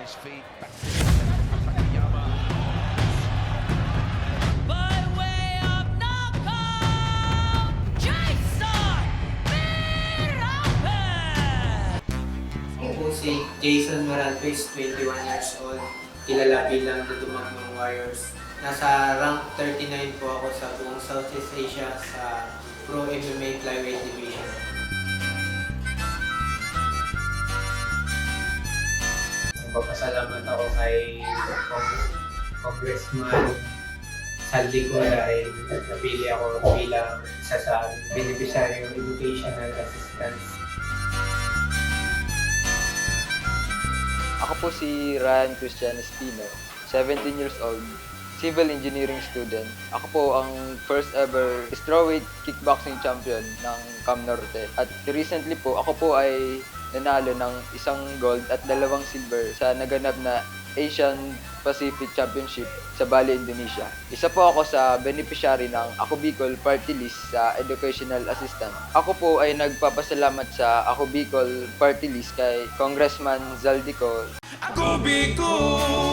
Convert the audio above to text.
his feet. Back to Takayama. By way of knockout, Jason Miracle! Ako po si Jason Moralpes, 21 years old. Kilala bilang The Dumagnong Warriors. Nasa rank 39 po ako sa buong Southeast Asia sa Pro MMA Flyweight Division. Nagpapasalamat ako kay Cong- Congressman Saldi ko dahil napili ako bilang isa sa beneficiary of educational assistance. Ako po si Ryan Christian Espino, 17 years old, civil engineering student. Ako po ang first ever strawweight kickboxing champion ng Cam Norte. At recently po, ako po ay nanalo ng isang gold at dalawang silver sa naganap na Asian Pacific Championship sa Bali, Indonesia. Isa po ako sa beneficiary ng Ako Bicol Party List sa Educational Assistant. Ako po ay nagpapasalamat sa Ako Bicol Party List kay Congressman Zaldico Ako Bicol!